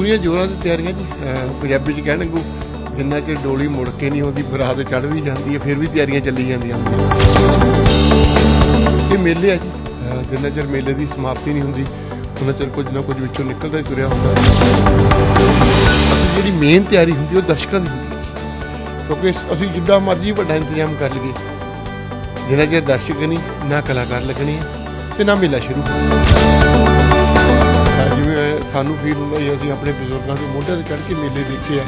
ਪੂਰੀਆਂ ਜੋਰਾਂ ਦੀ ਤਿਆਰੀਆਂ ਜੀ। ਪੰਜਾਬੀ ਚ ਕਹਿਣ ਨੂੰ ਜਿੰਨਾ ਚਿਰ ਡੋਲੀ ਮੁੜ ਕੇ ਨਹੀਂ ਆਉਂਦੀ, ਬਰਾਤ ਚੜ੍ਹਦੀ ਜਾਂਦੀ ਹੈ, ਫਿਰ ਵੀ ਤਿਆਰੀਆਂ ਚੱਲੀ ਜਾਂਦੀਆਂ ਇਹ ਮੇਲੇ ਆ ਜੀ। ਜਿੰਨਾ ਚਿਰ ਮੇਲੇ ਦੀ ਸਮਾਪਤੀ ਨਹੀਂ ਹੁੰਦੀ, ਉਹਨਾਂ ਚਿਰ ਕੁਝ ਨਾ ਕੁਝ ਵਿੱਚੋਂ ਨਿਕਲਦਾ ਹੀ ਤੁਰਿਆ ਹੁੰਦਾ। ਜਿਹੜੀ ਮੇਨ ਤਿਆਰੀ ਹੁੰਦੀ, ਉਹ ਦਰਸ਼ਕਾਂ ਦੀ ਹੁੰਦੀ। ਕਿਉਂਕਿ ਅਸੀਂ ਜਿੱਦਾਂ ਮਰਜ਼ੀ ਵੱਡਾ ਇੰਤਜ਼ਾਮ ਕਰ ਲਈਏ। ਜਿੰਨਾ ਚਿਰ ਦਰਸ਼ਕ ਨਹੀਂ, ਨਾ ਕਲਾਕਾਰ ਲੱਗਣੇ ਤੇ ਨਾ ਮੇਲਾ ਸ਼ੁਰੂ ਜਿਵੇਂ ਸਾਨੂੰ ਫੀਲ ਹੁੰਦਾ ਹੀ ਅਸੀਂ ਆਪਣੇ ਬਜ਼ੁਰਗਾਂ ਦੇ ਮੋਢੇ ਤੇ ਚੜ੍ਹ ਕੇ ਮੇਲੇ ਦੇਖੇ ਆ।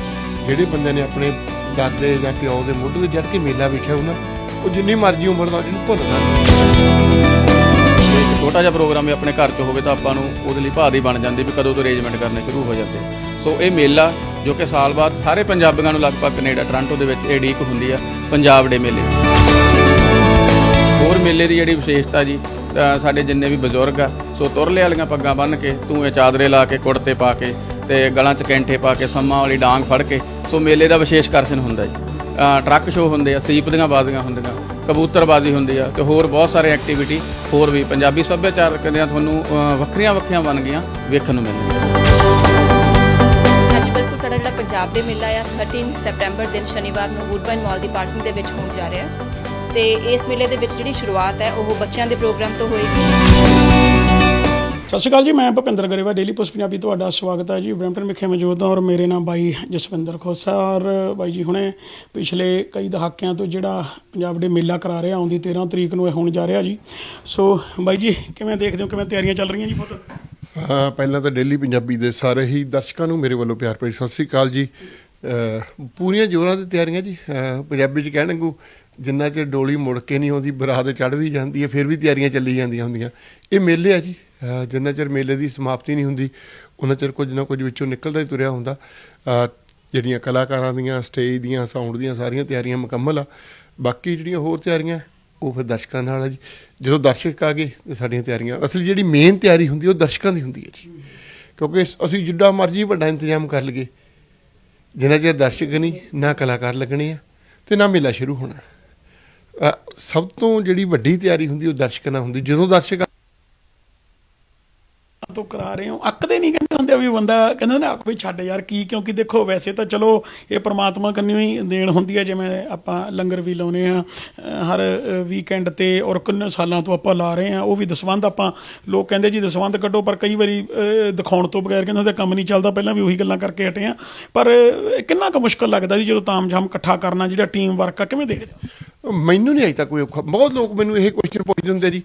ਜਿਹੜੇ ਬੰਦਿਆਂ ਨੇ ਆਪਣੇ ਦਾਦੇ ਜਾਂ ਪਿਓ ਦੇ ਮੋਢੇ ਤੇ ਚੜ੍ਹ ਕੇ ਮੇਲਾ ਵੇਖਿਆ ਉਹਨਾਂ ਉਹ ਜਿੰਨੀ ਮਰਜ਼ੀ ਉਮਰ ਦਾ ਜਿਹਨੂੰ ਭੁੱਲਦਾ ਇੱਕ ਛੋਟਾ ਜਿਹਾ ਪ੍ਰੋਗਰਾਮ ਵੀ ਆਪਣੇ ਘਰ 'ਚ ਹੋਵੇ ਤਾਂ ਆਪਾਂ ਨੂੰ ਉਹਦੇ ਲਈ ਭਾਰੀ ਬਣ ਜਾਂਦੀ ਵੀ ਕਦੋਂ ਤੋਂ ਅਰੇਂਜਮੈਂਟ ਕਰਨੇ ਸ਼ੁਰੂ ਹੋ ਜਾਂਦੇ। ਸੋ ਇਹ ਮੇਲਾ ਜੋ ਕਿ ਸਾਲ ਬਾਅਦ ਸਾਰੇ ਪੰਜਾਬੀਆਂ ਨੂੰ ਲਗਭਗ ਕੈਨੇਡਾ, ਟੋਰਾਂਟੋ ਦੇ ਵਿੱਚ ਇਹ ਡੀਕ ਹੁੰਦੀ ਆ, ਪੰਜਾਬ ਡੇ ਮੇਲੇ। ਮੇਲੇ ਦੀ ਜਿਹੜੀ ਵਿਸ਼ੇਸ਼ਤਾ ਜੀ ਸਾਡੇ ਜਿੰਨੇ ਵੀ ਬਜ਼ੁਰਗ ਆ, ਸੋ ਤੁਰਲੇ ਵਾਲੀਆਂ ਪੱਗਾਂ ਬੰਨ੍ਹ ਕੇ, ਤੂੰ ਇਹ ਚਾਦਰੇ ਲਾ ਕੇ, ਕੁੜਤੇ ਪਾ ਕੇ ਤੇ ਗਲਾਂ 'ਚ ਕੈਂਠੇ ਪਾ ਕੇ, ਸੰਮਾਂ ਵਾਲੀ ਡਾਂਗ ਫੜ ਕੇ, ਸੋ ਮੇਲੇ ਦਾ ਵਿਸ਼ੇਸ਼ ਆਕਰਸ਼ਣ ਹੁੰਦਾ ਜੀ। ਟਰੱਕ ਸ਼ੋਅ ਹੁੰਦੇ ਆ, ਸੀਪ ਦੀਆਂ ਬਾਜ਼ੀਆਂ ਹੁੰਦੀਆਂ, ਕਬੂਤਰਬਾਜ਼ੀ ਹੁੰਦੀ ਆ, ਤੇ ਹੋਰ ਬਹੁਤ ਸਾਰੇ ਐਕਟੀਵਿਟੀ ਹੋਰ ਵੀ ਪੰਜਾਬੀ ਸੱਭਿਆਚਾਰਕ ਦੀਆਂ ਤੁਹਾਨੂੰ ਵੱਖਰੀਆਂ ਵੱਖਰੀਆਂ ਬਣ ਗਈਆਂ ਵੇਖਣ ਨੂੰ ਮਿਲਣਗੀਆਂ। ਸਾਡਾ ਜਿਹੜਾ ਪੰਜਾਬ ਦੇ ਮੇਲਾ ਆ 13 ਸੈਪਟੈਂਬਰ ਦਿਨ ਸ਼ਨੀਵਾਰ ਨੂੰ ਵੁੱਡਬਾਈਨ ਮਾਲ ਦੀ ਪਾਰਕਿੰਗ ਦੇ ਵਿੱਚ ਹੋਣ ਜਾ ਰਿਹਾ। ਹੈ ਤੇ ਇਸ ਮੇਲੇ ਦੇ ਵਿੱਚ ਜਿਹੜੀ ਸ਼ੁਰੂਆਤ ਹੈ ਉਹ ਬੱਚਿਆਂ ਦੇ ਪ੍ਰੋਗਰਾਮ ਤੋਂ ਹੋਏਗੀ। ਸਤਿ ਸ਼੍ਰੀ ਅਕਾਲ ਜੀ ਮੈਂ ਭੁਪਿੰਦਰ ਗਰੇਵਾ ਡੇਲੀ ਪੋਸਟ ਪੰਜਾਬੀ ਤੁਹਾਡਾ ਸਵਾਗਤ ਹੈ ਜੀ। ਬ੍ਰੈਂਪਟਨ ਵਿਖੇ ਮੌਜੂਦ ਹਾਂ ਔਰ ਮੇਰੇ ਨਾਲ ਬਾਈ ਜਸਵਿੰਦਰ ਖੋਸਾ ਔਰ ਬਾਈ ਜੀ ਹੁਣੇ ਪਿਛਲੇ ਕਈ ਦਹਾਕਿਆਂ ਤੋਂ ਜਿਹੜਾ ਪੰਜਾਬ ਦੇ ਮੇਲਾ ਕਰਾ ਰਿਹਾ ਆਉਂਦੀ 13 ਤਰੀਕ ਨੂੰ ਇਹ ਹੋਣ ਜਾ ਰਿਹਾ ਜੀ। ਸੋ ਬਾਈ ਜੀ ਕਿਵੇਂ ਦੇਖਦੇ ਹੋ? ਕਿਵੇਂ ਤਿਆਰੀਆਂ ਚੱਲ ਰਹੀਆਂ ਜੀ ਪੁੱਤ? ਹਾਂ ਪਹਿਲਾਂ ਤਾਂ ਡੇਲੀ ਪੰਜਾਬੀ ਦੇ ਸਾਰੇ ਹੀ ਦਰਸ਼ਕਾਂ ਨੂੰ ਮੇਰੇ ਵੱਲੋਂ ਪਿਆਰ ਭਰੀ ਸਤਿ ਸ੍ਰੀ ਅਕਾਲ ਜੀ। ਪੂਰੀਆਂ ਜੋਰਾਂ ਦੀ ਤਿਆਰੀਆਂ ਜੀ। ਪੰਜਾਬੀ ਚ ਕਹਿਣ ਨੂੰ ਜਿੰਨਾ ਚਿਰ ਡੋਲੀ ਮੁੜ ਕੇ ਨਹੀਂ ਆਉਂਦੀ, ਬਰਾਤ ਚੜ੍ਹ ਵੀ ਜਾਂਦੀ ਹੈ, ਫਿਰ ਵੀ ਤਿਆਰੀਆਂ ਚੱਲੀ ਜਾਂਦੀਆਂ ਹੁੰਦੀਆਂ। ਇਹ ਮੇਲੇ ਆ ਜੀ। ਜਿੰਨਾ ਚਿਰ ਮੇਲੇ ਦੀ ਸਮਾਪਤੀ ਨਹੀਂ ਹੁੰਦੀ, ਉਹਨਾਂ ਚਿਰ ਕੁਝ ਨਾ ਕੁਝ ਵਿੱਚੋਂ ਨਿਕਲਦਾ ਹੀ ਤੁਰਿਆ ਹੁੰਦਾ। ਜਿਹੜੀਆਂ ਕਲਾਕਾਰਾਂ ਦੀਆਂ, ਸਟੇਜ ਦੀਆਂ, ਸਾਊਂਡ ਦੀਆਂ ਸਾਰੀਆਂ ਤਿਆਰੀਆਂ ਮੁਕੰਮਲ ਆ। ਬਾਕੀ ਜਿਹੜੀਆਂ ਹੋਰ ਤਿਆਰੀਆਂ, ਉਹ ਫਿਰ ਦਰਸ਼ਕਾਂ ਨਾਲ ਆ ਜੀ। ਜਦੋਂ ਦਰਸ਼ਕ ਆ ਗਏ, ਤੇ ਸਾਡੀਆਂ ਤਿਆਰੀਆਂ, ਅਸਲ ਜਿਹੜੀ ਮੇਨ ਤਿਆਰੀ ਹੁੰਦੀ, ਉਹ ਦਰਸ਼ਕਾਂ ਦੀ ਹੁੰਦੀ ਹੈ ਜੀ। ਕਿਉਂਕਿ ਅਸੀਂ ਜਿੱਡਾ ਮਰਜ਼ੀ ਵੱਡਾ ਇੰਤਜ਼ਾਮ ਕਰ ਲਈਏ। ਜਿੰਨਾ ਚਿਰ ਦਰਸ਼ਕ ਨਹੀਂ, ਨਾ ਕਲਾਕਾਰ ਲੱਗਣੇ ਆ, ਤੇ ਨਾ ਮੇਲਾ ਸ਼ੁਰੂ ਹੋਣਾ। ਸਭ ਤੋਂ ਜਿਹੜੀ ਵੱਡੀ ਤਿਆਰੀ ਹੁੰਦੀ ਉਹ ਦਰਸ਼ਕਾਂ ਨਾਲ ਹੁੰਦੀ। ਜਦੋਂ ਦਰਸ਼ਕ ਤੋਂ ਕਰਾ ਰਹੇ ਹੋ? ਅੱਕਦੇ ਨਹੀਂ ਕਹਿੰਦੇ ਹੁੰਦੇ ਵੀ ਬੰਦਾ ਕਹਿੰਦਾ ਨਾ ਅੱਕ ਵੀ ਛੱਡ ਯਾਰ, ਕੀ? ਕਿਉਂਕਿ ਦੇਖੋ ਵੈਸੇ ਤਾਂ ਚਲੋ ਇਹ ਪ੍ਰਮਾਤਮਾ ਕੰਨਿਓ ਹੀ ਦੇਣ ਹੁੰਦੀ ਹੈ, ਜਿਵੇਂ ਆਪਾਂ ਲੰਗਰ ਵੀ ਲਾਉਨੇ ਆ ਹਰ ਵੀਕਐਂਡ ਤੇ ਔਰ ਕਿੰਨੇ ਸਾਲਾਂ ਤੋਂ ਆਪਾਂ ਲਾ ਰਹੇ ਆ, ਉਹ ਵੀ ਦਸਵੰਧ ਆਪਾਂ, ਲੋਕ ਕਹਿੰਦੇ ਜੀ ਦਸਵੰਧ ਕੱਢੋ, ਪਰ ਕਈ ਵਾਰੀ ਦਿਖਾਉਣ ਤੋਂ ਬਗੈਰ ਕਹਿੰਦੇ ਉਹਦਾ ਕੰਮ ਨਹੀਂ ਚੱਲਦਾ, ਪਹਿਲਾਂ ਵੀ ਉਹੀ ਗੱਲਾਂ ਕਰਕੇ ਹਟੇ ਆ। ਪਰ ਕਿੰਨਾ ਕੁ ਮੁਸ਼ਕਲ ਲੱਗਦਾ ਜੀ ਜਦੋਂ ਤਾਮਝਾਮ ਇਕੱਠਾ ਕਰਨਾ, ਜਿਹੜਾ ਟੀਮ ਵਰਕ ਆ, ਕਿਵੇਂ ਦੇਖਦੇ ਹੋ? ਮੈਨੂੰ ਨਹੀਂ ਅਜੇ ਤੱਕ ਕੋਈ ਔਖਾ, ਬਹੁਤ ਲੋਕ ਮੈਨੂੰ ਇਹ ਕੁਐਸਚਨ ਪੁੱਛਦੇ ਹੁੰਦੇ ਜੀ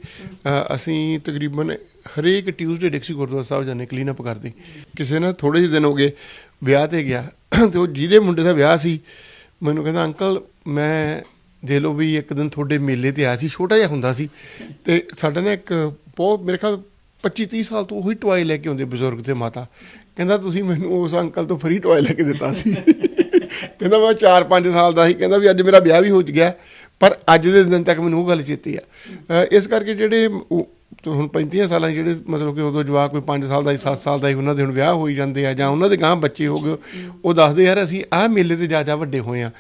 ਅਸੀਂ ਤਕਰੀਬਨ ਹਰੇਕ ਟਿਊਜ਼ਡੇ ਡਿਕਸੀ ਗੁਰਦੁਆਰਾ ਸਾਹਿਬ ਜਾਂਦੇ ਕਲੀਨ ਅਪ ਕਰਦੇ। ਕਿਸੇ ਨਾਲ ਥੋੜੇ ਜਿਹੇ ਦਿਨ ਹੋ ਗਏ, ਵਿਆਹ ਤੇ ਗਿਆ। ਤੇ ਉਹ ਜਿਹਦੇ ਮੁੰਡੇ ਦਾ ਵਿਆਹ ਸੀ, ਮੈਨੂੰ ਕਹਿੰਦਾ, ਅੰਕਲ, ਮੈਂ ਦੇ ਲੋ ਵੀ ਇੱਕ ਦਿਨ ਤੁਹਾਡੇ ਮੇਲੇ ਤੇ ਆਇਆ ਸੀ, ਛੋਟਾ ਜਿਹਾ ਹੁੰਦਾ ਸੀ। ਤੇ ਸਾਡਾ ਨਾ ਇੱਕ ਬਹੁਤ, ਮੇਰੇ ਖਿਆਲ 25 30 ਸਾਲ ਤੋਂ ਉਹੀ ਟੋਏ ਲੈ ਕੇ ਆਉਂਦੇ ਬਜ਼ੁਰਗ ਤੇ ਮਾਤਾ। ਕਹਿੰਦਾ, ਤੁਸੀਂ ਮੈਨੂੰ ਉਸ ਅੰਕਲ ਤੋਂ ਫਰੀ ਟੋਏ ਲੈ ਕੇ ਦਿੱਤਾ ਸੀ। ਕਹਿੰਦਾ, ਮੈਂ 4-5 ਸਾਲ ਦਾ ਸੀ। ਕਹਿੰਦਾ ਵੀ ਅੱਜ ਮੇਰਾ ਵਿਆਹ ਵੀ ਹੋ ਗਿਆ, ਪਰ ਅੱਜ ਦੇ ਦਿਨ ਤੱਕ ਮੈਨੂੰ ਉਹ ਗੱਲ ਚੇਤੇ ਆ। ਇਸ ਕਰਕੇ ਜਿਹੜੇ ਉਹ ਤੇ ਹੁਣ 35 ਸਾਲਾਂ 'ਚ ਜਿਹੜੇ ਮਤਲਬ ਕਿ ਉਦੋਂ ਜਵਾਕ ਕੋਈ 5 ਸਾਲ ਦਾ ਹੀ 7 ਸਾਲ ਦਾ ਹੀ ਉਹਨਾਂ ਦੇ ਹੁਣ ਵਿਆਹ ਹੋਈ ਜਾਂਦੇ ਆ ਜਾਂ ਉਹਨਾਂ ਦੇ ਗਾਂ ਬੱਚੇ ਹੋ ਗਏ, ਉਹ ਦੱਸਦੇ ਯਾਰ ਅਸੀਂ ਆਹ ਮੇਲੇ ਤੇ ਜਾ ਜਾ ਵੱਡੇ ਹੋਏ ਆ।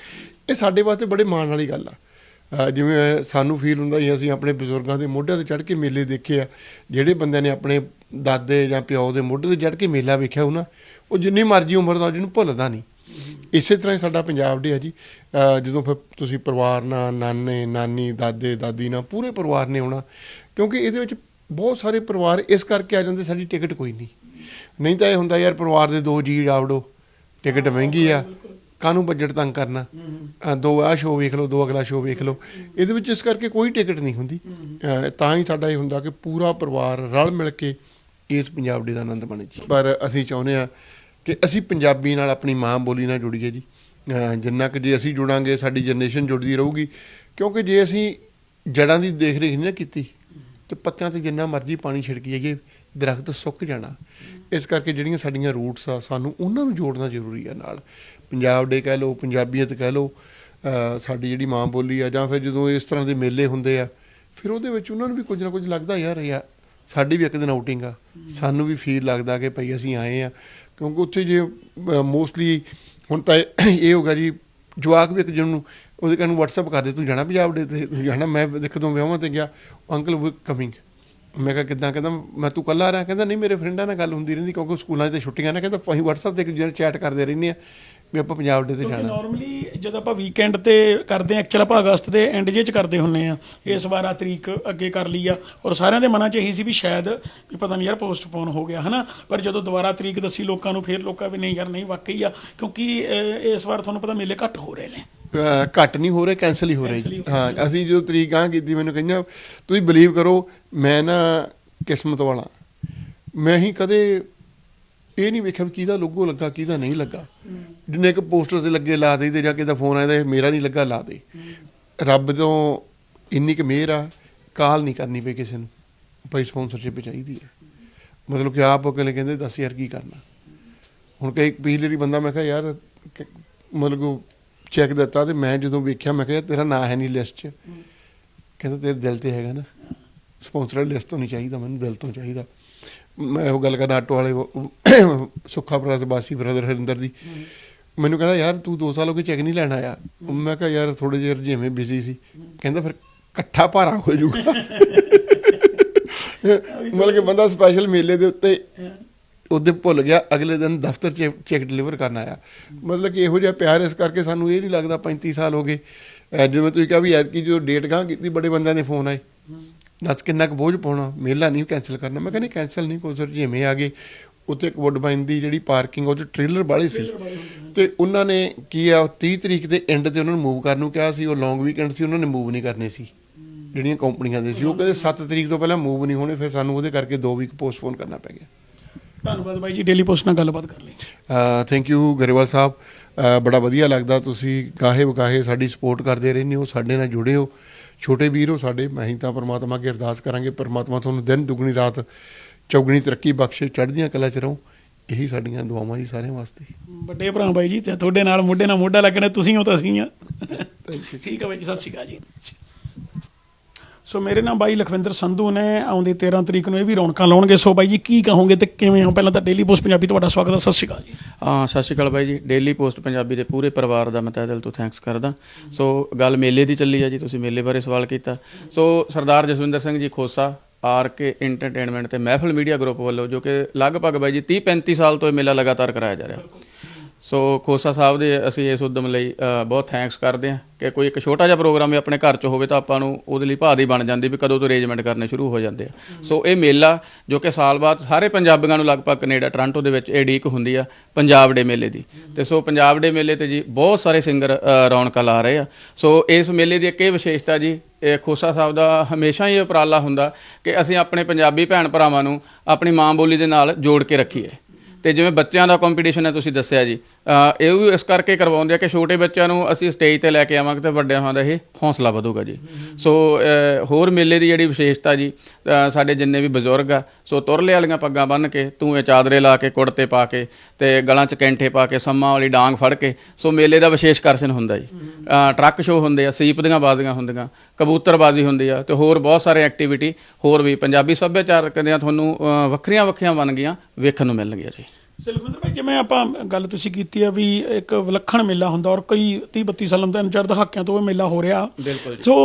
ਇਹ ਸਾਡੇ ਵਾਸਤੇ ਬੜੇ ਮਾਣ ਵਾਲੀ ਗੱਲ ਆ। ਜਿਵੇਂ ਸਾਨੂੰ ਫੀਲ ਹੁੰਦਾ ਸੀ, ਅਸੀਂ ਆਪਣੇ ਬਜ਼ੁਰਗਾਂ ਦੇ ਮੋਢਿਆਂ ਤੇ ਚੜ੍ਹ ਕੇ ਮੇਲੇ ਦੇਖੇ ਆ। ਜਿਹੜੇ ਬੰਦਿਆਂ ਨੇ ਆਪਣੇ ਦਾਦੇ ਜਾਂ ਪਿਓ ਦੇ ਮੋਢੇ ਤੇ ਚੜ੍ਹ ਕੇ ਮੇਲਾ ਵੇਖਿਆ ਉਹ ਨਾ ਉਹ ਜਿੰਨੀ ਮਰਜ਼ੀ ਉਮਰ ਦਾ ਜਿਹਨੂੰ ਭੁੱਲਦਾ ਨਹੀਂ। ਇਸੇ ਤਰ੍ਹਾਂ ਹੀ ਸਾਡਾ ਪੰਜਾਬ ਡੇ ਆ ਜੀ। ਜਦੋਂ ਫਿਰ ਤੁਸੀਂ ਪਰਿਵਾਰ ਨਾਲ, ਨਾਨੇ, ਨਾਨੀ, ਦਾਦੇ, ਦਾਦੀ ਨਾਲ ਪੂਰੇ ਪਰਿਵਾਰ ਨੇ ਆਉਣਾ, ਕਿਉਂਕਿ ਇਹਦੇ ਵਿੱਚ ਬਹੁਤ ਸਾਰੇ ਪਰਿਵਾਰ ਇਸ ਕਰਕੇ ਆ ਜਾਂਦੇ ਸਾਡੀ ਟਿਕਟ ਕੋਈ ਨਹੀਂ। ਨਹੀਂ ਤਾਂ ਇਹ ਹੁੰਦਾ ਯਾਰ ਪਰਿਵਾਰ ਦੇ ਦੋ ਜੀ ਜਾਵੜੋ ਟਿਕਟ ਮਹਿੰਗੀ ਆ ਕਾਹਨੂੰ ਬਜਟ ਤੰਗ ਕਰਨਾ? ਦੋ ਆਹ ਸ਼ੋਅ ਵੇਖ ਲਓ ਦੋ ਅਗਲਾ ਸ਼ੋਅ ਵੇਖ ਲਓ। ਇਹਦੇ ਵਿੱਚ ਇਸ ਕਰਕੇ ਕੋਈ ਟਿਕਟ ਨਹੀਂ ਹੁੰਦੀ। ਤਾਂ ਹੀ ਸਾਡਾ ਇਹ ਹੁੰਦਾ ਕਿ ਪੂਰਾ ਪਰਿਵਾਰ ਰਲ ਮਿਲ ਕੇ ਇਸ ਪੰਜਾਬ ਡੇ ਦਾ ਆਨੰਦ ਮਾਣੇ ਜੀ। ਪਰ ਅਸੀਂ ਚਾਹੁੰਦੇ ਆ ਕਿ ਅਸੀਂ ਪੰਜਾਬੀ ਨਾਲ ਆਪਣੀ ਮਾਂ ਬੋਲੀ ਨਾਲ ਜੁੜੀਏ ਜੀ। ਜਿੰਨਾ ਕਿ ਜੇ ਅਸੀਂ ਜੁੜਾਂਗੇ ਸਾਡੀ ਜਨਰੇਸ਼ਨ ਜੁੜਦੀ ਰਹੂਗੀ। ਕਿਉਂਕਿ ਜੇ ਅਸੀਂ ਜੜਾਂ ਦੀ ਦੇਖ ਰੇਖ ਨਹੀਂ ਨਾ ਕੀਤੀ ਤੇ ਪੱਤਿਆਂ ਤੇ ਜਿੰਨਾ ਮਰਜ਼ੀ ਪਾਣੀ ਛਿੜਕੀ ਜਾਈਏ, ਦਰਖਤ ਸੁੱਕ ਜਾਣਾ। ਇਸ ਕਰਕੇ ਜਿਹੜੀਆਂ ਸਾਡੀਆਂ ਰੂਟਸ ਆ, ਸਾਨੂੰ ਉਹਨਾਂ ਨੂੰ ਜੋੜਨਾ ਜ਼ਰੂਰੀ ਆ ਨਾਲ। ਪੰਜਾਬ ਡੇ ਕਹਿ ਲਓ, ਪੰਜਾਬੀਅਤ ਕਹਿ ਲਓ ਸਾਡੀ ਜਿਹੜੀ ਮਾਂ ਬੋਲੀ ਆ, ਜਾਂ ਫਿਰ ਜਦੋਂ ਇਸ ਤਰ੍ਹਾਂ ਦੇ ਮੇਲੇ ਹੁੰਦੇ ਆ, ਫਿਰ ਉਹਦੇ ਵਿੱਚ ਉਹਨਾਂ ਨੂੰ ਵੀ ਕੁਝ ਨਾ ਕੁਝ ਲੱਗਦਾ ਯਾਰ ਯਾਰ, ਸਾਡੀ ਵੀ ਇੱਕ ਦਿਨ ਆਊਟਿੰਗ ਆ। ਸਾਨੂੰ ਵੀ ਫੀਲ ਲੱਗਦਾ ਕਿ ਭਈ ਅਸੀਂ ਆਏ ਆ, ਕਿਉਂਕਿ ਉੱਥੇ ਜੇ ਮੋਸਟਲੀ ਹੁਣ ਤਾਂ ਇਹ ਹੋਗਾ ਜੀ ਜਵਾਕ ਵੀ ਇੱਕ ਜਣ ਨੂੰ, ਉਹਦੇ ਕਹਿਣ ਨੂੰ WhatsApp ਕਰ ਦੇ, ਤੂੰ ਜਾਣਾ ਪੰਜਾਬ ਡੇ ਤੇ ਤੂੰ ਜਾਣਾ। ਮੈਂ ਦੇਖ ਤੋਂ ਵਿਆਹਾਂ ਤੇ ਗਿਆ ਅੰਕਲ ਵੀ ਕਮਿੰਗ ਮੈਂ ਕਿਹਾ, ਕਿੱਦਾਂ? ਕਹਿੰਦਾ, ਮੈਂ ਤੂੰ ਕੱਲਾ ਰਿਹਾ? ਕਹਿੰਦਾ, ਨਹੀਂ, ਮੇਰੇ ਫਰੈਂਡਾਂ ਨਾਲ ਗੱਲ ਹੁੰਦੀ ਰਹਿੰਦੀ, ਕਿਉਂਕਿ ਸਕੂਲਾਂ 'ਚ ਛੁੱਟੀਆਂ ਨੇ। ਕਹਿੰਦਾ ਅਸੀਂ WhatsApp ਤੇ ਇੱਕ ਦੂਜੇ ਚੈਟ ਕਰਦੇ ਰਹਿੰਦੇ ਆ। ਵੀ ਆਪਾਂ ਪੰਜਾਬ ਡੇ ਤੇ ਜਾਣਾ। ਨਾਰਮਲੀ ਜਦੋਂ ਆਪਾਂ ਵੀਕਐਂਡ ਤੇ ਕਰਦੇ ਆ ਐਕਚੁਅਲ ਆਪਾਂ ਅਗਸਤ ਦੇ ਐਂਡ ਜੇ ਚ ਕਰਦੇ ਹੁੰਨੇ ਆ ਇਸ ਵਾਰ ਆ ਤਰੀਕ ਅੱਗੇ ਕਰ ਲਈ ਆ। ਔਰ ਸਾਰਿਆਂ ਦੇ ਮਨਾਂ 'ਚ ਇਹੀ ਸੀ ਵੀ ਸ਼ਾਇਦ ਵੀ ਪਤਾ ਨਹੀਂ ਯਾਰ ਪੋਸਟਪੋਨ ਹੋ ਗਿਆ ਹਨਾ? ਪਰ ਜਦੋਂ ਦੁਬਾਰਾ ਤਰੀਕ ਦੱਸੀ ਲੋਕਾਂ ਨੂੰ ਫੇਰ ਲੋਕਾਂ ਵੀ ਨਹੀਂ ਯਾਰ ਨਹੀਂ ਵਾਕਈ ਆ। ਕਿਉਂਕਿ ਇਸ ਵਾਰ ਤੁਹਾਨੂੰ ਪਤਾ ਮੇਲੇ ਘੱਟ ਹੋ ਰਹੇ ਨੇ। ਘੱਟ ਨਹੀਂ ਹੋ ਰਹੇ ਕੈਨਸਲ ਹੀ ਹੋ ਰਹੇ। ਹਾਂ ਅਸੀਂ ਜਦੋਂ ਤਰੀਕ ਗਾਂ ਕੀਤੀ ਮੈਨੂੰ ਕਹਿੰਦਾ ਤੁਸੀਂ ਬਲੀਵ ਕਰੋ ਮੈਂ ਨਾ ਕਿਸਮਤ ਵਾਲਾ। ਮੈਂ ਹੀ ਕਦੇ ਇਹ ਨਹੀਂ ਵੇਖਿਆ ਵੀ ਕਿਹਦਾ ਲੋਗੋ ਲੱਗਾ, ਕਿਹਦਾ ਨਹੀਂ ਲੱਗਾ। ਜਿੰਨੇ ਕਿ ਪੋਸਟਰ ਤੇ ਲੱਗੇ ਲਾ ਦੇ ਤੇ ਜਾਂ ਕਿਹਦਾ ਫੋਨ ਆਇਆ ਮੇਰਾ ਨਹੀਂ ਲੱਗਾ, ਲਾ ਦੇ। ਰੱਬ ਤੋਂ ਇੰਨੀ ਕੁ ਮਿਹਰ ਆ, ਕਾਲ ਨਹੀਂ ਕਰਨੀ ਪਈ ਕਿਸੇ ਨੂੰ। ਭਾਈ ਸਪਾਂਸਰਸ਼ਿਪ ਚਾਹੀਦੀ ਹੈ ਮਤਲਬ ਕਿ ਆਪ ਉਹ ਕਹਿੰਦੇ, ਦੱਸ ਯਾਰ ਕੀ ਕਰਨਾ। ਹੁਣ ਕਈ ਪਿਛਲੇ ਵੀ ਬੰਦਾ ਮੈਂ ਕਿਹਾ, ਯਾਰ ਮਤਲਬ ਚੈੱਕ ਦਿੱਤਾ ਤੇ ਮੈਂ ਜਦੋਂ ਵੇਖਿਆ, ਮੈਂ ਕਿਹਾ, ਤੇਰਾ ਨਾਂ ਹੈ ਨਹੀਂ ਲਿਸਟ 'ਚ। ਕਹਿੰਦਾ, ਤੇਰੇ ਦਿਲ ਤੇ ਹੈਗਾ ਨਾ। ਸਪਾਂਸਰ ਲਿਸਟ ਤੋਂ ਨਹੀਂ ਚਾਹੀਦਾ, ਮੈਨੂੰ ਦਿਲ ਤੋਂ ਚਾਹੀਦਾ। ਮੈਂ ਉਹ ਗੱਲ ਕਰਦਾ ਆਟੋ ਵਾਲੇ ਸੁੱਖਾ ਬਰਾਦਰ ਬਾਸੀ ਬ੍ਰਦਰ ਹਰਿੰਦਰ ਦੀ। ਮੈਨੂੰ ਕਹਿੰਦਾ ਯਾਰ ਤੂੰ 2 ਸਾਲ ਹੋ ਗਏ ਚੈੱਕ ਨਹੀਂ ਲੈਣ ਆਇਆ। ਮੈਂ ਕਿਹਾ ਯਾਰ ਥੋੜੇ ਜਿਹਾ ਜਿਵੇਂ ਬਿਜ਼ੀ ਸੀ। ਕਹਿੰਦਾ ਫਿਰ ਇਕੱਠਾ ਭਾਰਾ ਹੋ ਜਾਊਗਾ। ਮਤਲਬ ਕਿ ਬੰਦਾ ਸਪੈਸ਼ਲ ਮੇਲੇ ਦੇ ਉੱਤੇ ਉਹਦੇ ਭੁੱਲ ਗਿਆ ਅਗਲੇ ਦਿਨ ਦਫ਼ਤਰ 'ਚ ਚੈੱਕ ਡਿਲੀਵਰ ਕਰਨ ਆਇਆ। ਮਤਲਬ ਕਿ ਇਹੋ ਜਿਹਾ ਪਿਆਰ ਇਸ ਕਰਕੇ ਸਾਨੂੰ ਇਹ ਨਹੀਂ ਲੱਗਦਾ 35 ਸਾਲ ਹੋ ਗਏ। ਜਿਵੇਂ ਤੁਸੀਂ ਕਿਹਾ ਵੀ ਐਤਕੀ ਜੋ ਡੇਟ ਗਾਂ ਕੀਤੀ ਬੜੇ ਬੰਦਿਆਂ ਦੇ ਫੋਨ ਆਏ। ਦੱਸ ਕਿੰਨਾ ਕੁ ਬੋਝ ਪਾਉਣਾ ਮੇਲਾ ਨਹੀਂ ਕੈਨਸਲ ਕਰਨਾ। ਮੈਂ ਕਹਿੰਦਾ ਕੈਨਸਲ ਨਹੀਂ ਕੋਈ ਸਰ ਜਿਵੇਂ ਆ ਗਏ ਉੱਥੇ ਇੱਕ ਵੁੱਡਬਾਈਨ ਦੀ ਜਿਹੜੀ ਪਾਰਕਿੰਗ ਉਹ 'ਚ ਟ੍ਰੇਲਰ ਵਾਲੇ ਸੀ। ਤੇ ਉਹਨਾਂ ਨੇ ਕੀ ਆ ਉਹ 30 ਤਰੀਕ ਦੇ ਐਂਡ ਤੇ ਉਹਨਾਂ ਨੂੰ ਮੂਵ ਕਰਨ ਨੂੰ ਕਿਹਾ ਸੀ ਉਹ ਲੌਂਗ ਵੀਕਐਂਡ ਸੀ ਉਹਨਾਂ ਨੇ ਮੂਵ ਨਹੀਂ ਕਰਨੇ ਸੀ। ਜਿਹੜੀਆਂ ਕੰਪਨੀਆਂ ਦੇ ਸੀ ਉਹ ਕਹਿੰਦੇ 7 ਤਰੀਕ ਤੋਂ ਪਹਿਲਾਂ ਮੂਵ ਨਹੀਂ ਹੋਣੇ ਫਿਰ ਸਾਨੂੰ ਉਹਦੇ ਕਰਕੇ 2 ਵੀਕ ਪੋਸਟਪੋਨ ਕਰਨਾ ਪੈ ਗਿਆ। ਧੰਨਵਾਦ ਬਾਈ ਜੀ ਡੇਲੀ ਪੋਸਟ ਨਾਲ ਗੱਲਬਾਤ ਕਰ ਲਈ। Thank you Grewal sahib. ਬੜਾ ਵਧੀਆ ਲੱਗਦਾ ਤੁਸੀਂ ਗਾਹੇ ਵਗਾਹੇ ਸਾਡੀ ਸਪੋਰਟ ਕਰਦੇ ਰਹਿੰਦੇ ਹੋ ਸਾਡੇ ਨਾਲ ਜੁੜੇ ਹੋ। ਛੋਟੇ ਵੀਰ ਹੋ ਸਾਡੇ ਮੈਂ ਤਾਂ ਪਰਮਾਤਮਾ ਅੱਗੇ ਅਰਦਾਸ ਕਰਾਂਗੇ ਪਰਮਾਤਮਾ ਤੁਹਾਨੂੰ ਦਿਨ ਦੁਗਣੀ ਰਾਤ ਚੌਗਣੀ ਤਰੱਕੀ ਬਖਸ਼ੇ ਚੜ੍ਹਦੀਆਂ ਕਲਾ ਚ ਰਹੋ। ਇਹੀ ਸਾਡੀਆਂ ਦੁਆਵਾਂ ਜੀ ਸਾਰਿਆਂ ਵਾਸਤੇ। ਵੱਡੇ ਭਰਾ ਬਾਈ ਜੀ ਤੁਹਾਡੇ ਨਾਲ ਮੋਢੇ ਨਾਲ ਮੋਢਾ ਲੱਗਣਾ ਤੁਸੀਂ ਹੋ ਤਾਂ ਅਸੀਂ ਆ ਠੀਕ ਹੈ ਬਾਈ ਜੀ ਸਤਿ ਸ਼੍ਰੀ ਅਕਾਲ ਜੀ। ਸੋ ਮੇਰੇ ਨਾਲ ਬਾਈ ਲਖਵਿੰਦਰ ਸੰਧੂ ਨੇ ਆਉਂਦੀ 13 ਤਰੀਕ ਨੂੰ ਇਹ ਵੀ ਰੌਣਕਾਂ ਲਾਉਣਗੇ। ਸੋ ਬਾਈ ਜੀ, ਕੀ ਕਹੋਗੇ ਤੇ ਕਿਵੇਂ ਹੋ? ਪਹਿਲਾਂ ਤਾਂ ਡੇਲੀ ਪੋਸਟ ਪੰਜਾਬੀ ਤੁਹਾਡਾ ਸਵਾਗਤ ਹੈ। ਸਤਿ ਸ਼੍ਰੀ ਅਕਾਲ ਜੀ। ਹਾਂ, ਸਤਿ ਸ਼੍ਰੀ ਅਕਾਲ ਬਾਈ ਜੀ। ਡੇਲੀ ਪੋਸਟ ਪੰਜਾਬੀ ਦੇ ਪੂਰੇ ਪਰਿਵਾਰ ਦਾ ਮੈਂ ਤਹਿ ਦਿਲ ਤੋਂ ਥੈਂਕਸ ਕਰਦਾ। ਸੋ ਗੱਲ ਮੇਲੇ ਦੀ ਚੱਲੀ ਆ ਜੀ, ਤੁਸੀਂ ਮੇਲੇ ਬਾਰੇ ਸਵਾਲ ਕੀਤਾ। ਸੋ ਸਰਦਾਰ Jaswinder Singh ji Khosa, R K entertainment ਤੇ ਮਹਿਫਲ ਮੀਡੀਆ ਗਰੁੱਪ ਵੱਲੋਂ ਜੋ ਕਿ ਲਗਭਗ ਬਾਈ ਜੀ 30 35 ਸਾਲ ਤੋਂ ਇਹ ਮੇਲਾ ਲਗਾਤਾਰ ਕਰਾਇਆ ਜਾ ਰਿਹਾ। ਸੋ ਖੋਸਾ ਸਾਹਿਬ ਦੇ ਅਸੀਂ ਇਸ ਉਦਮ ਲਈ ਬਹੁਤ ਥੈਂਕਸ ਕਰਦੇ ਹਾਂ ਕਿ ਕੋਈ ਇੱਕ ਛੋਟਾ ਜਿਹਾ ਪ੍ਰੋਗਰਾਮ ਵੀ ਆਪਣੇ ਘਰ 'ਚ ਹੋਵੇ ਤਾਂ ਆਪਾਂ ਨੂੰ ਉਹਦੇ ਲਈ ਭਾਦੀ ਬਣ ਜਾਂਦੀ ਵੀ ਕਦੋਂ ਤੋਂ ਅਰੇਂਜਮੈਂਟ ਕਰਨੇ ਸ਼ੁਰੂ ਹੋ ਜਾਂਦੇ ਆ। ਸੋ ਇਹ ਮੇਲਾ ਜੋ ਕਿ ਸਾਲ ਬਾਅਦ ਸਾਰੇ ਪੰਜਾਬੀਆਂ ਨੂੰ ਲਗਭਗ ਕੈਨੇਡਾ, ਟੋਰਾਂਟੋ ਦੇ ਵਿੱਚ ਇਹ ਡੀਕ ਹੁੰਦੀ ਆ ਪੰਜਾਬ ਡੇ ਮੇਲੇ ਦੀ। ਤੇ ਸੋ ਪੰਜਾਬ ਡੇ ਮੇਲੇ ਤੇ ਜੀ ਬਹੁਤ ਸਾਰੇ ਸਿੰਗਰ ਰੌਣਕਾਂ ਲਾ ਰਹੇ ਆ। ਸੋ ਇਸ ਮੇਲੇ ਦੀ ਇੱਕ ਇਹ ਵਿਸ਼ੇਸ਼ਤਾ ਜੀ, ਇਹ ਖੋਸਾ ਸਾਹਿਬ ਦਾ ਹਮੇਸ਼ਾ ਹੀ ਉਪਰਾਲਾ ਹੁੰਦਾ ਕਿ ਅਸੀਂ ਆਪਣੇ ਪੰਜਾਬੀ ਭੈਣ ਭਰਾਵਾਂ ਨੂੰ ਆਪਣੀ ਮਾਂ ਬੋਲੀ ਦੇ ਨਾਲ ਜੋੜ ਕੇ ਰੱਖੀਏ। ਤੇ ਜਿਵੇਂ ਬੱਚਿਆਂ ਦਾ ਕੰਪੀਟੀਸ਼ਨ ਹੈ ਤੁਸੀਂ ਦੱਸਿਆ ਜੀ ਇਹ ਵੀ ਇਸ ਕਰਕੇ ਕਰਵਾਉਂਦੇ ਆ ਕਿ ਛੋਟੇ ਬੱਚਿਆਂ ਨੂੰ ਅਸੀਂ ਸਟੇਜ ਤੇ ਲੈ ਕੇ ਆਵਾਂਗੇ ਤੇ ਵੱਡਿਆਂ ਦਾ ਇਹ ਹੌਸਲਾ ਵਧੂਗਾ ਜੀ। ਸੋ ਹੋਰ ਮੇਲੇ ਦੀ ਜਿਹੜੀ ਵਿਸ਼ੇਸ਼ਤਾ ਜੀ ਸਾਡੇ ਜਿੰਨੇ ਵੀ ਬਜ਼ੁਰਗ ਆ ਸੋ ਤੁਰਲੇ ਵਾਲੀਆਂ ਪੱਗਾਂ ਬੰਨ੍ਹ ਕੇ, ਤੂੰ ਇਹ ਚਾਦਰੇ ਲਾ ਕੇ, ਕੁੜਤੇ ਪਾ ਕੇ ਤੇ ਗਲਾਂ 'ਚ ਕੈਂਠੇ ਪਾ ਕੇ, ਸੰਮਾਂ ਵਾਲੀ ਡਾਂਗ ਫੜ ਕੇ ਸੋ ਮੇਲੇ ਦਾ ਵਿਸ਼ੇਸ਼ ਆਕਰਸ਼ਣ ਹੁੰਦਾ ਜੀ। ਟਰੱਕ ਸ਼ੋਅ ਹੁੰਦੇ ਆ, ਸੀਪ ਦੀਆਂ ਬਾਜ਼ੀਆਂ ਹੁੰਦੀਆਂ, ਕਬੂਤਰਬਾਜ਼ੀ ਹੁੰਦੀ ਆ ਤੇ ਹੋਰ ਬਹੁਤ ਸਾਰੇ ਐਕਟੀਵਿਟੀ ਹੋਰ ਵੀ ਪੰਜਾਬੀ ਸੱਭਿਆਚਾਰਕ ਦੀਆਂ ਤੁਹਾਨੂੰ ਵੱਖਰੀਆਂ ਵੱਖਰੀਆਂ ਬਣ ਵੇਖਣ ਨੂੰ ਮਿਲਣਗੀਆਂ ਜੀ। ਸਿਲਵਿੰਦਰ ਭਾਈ ਜਿਵੇਂ ਆਪਾਂ ਗੱਲ ਤੁਸੀਂ ਕੀਤੀ ਆ ਵੀ ਇੱਕ ਵਿਲੱਖਣ ਮੇਲਾ ਹੁੰਦਾ ਔਰ ਕਈ 30 32 ਸਾਲਾਂ ਤੋਂ ਚਾਰ ਦਹਾਕਿਆਂ ਤੋਂ ਇਹ ਮੇਲਾ ਹੋ ਰਿਹਾ। ਸੋ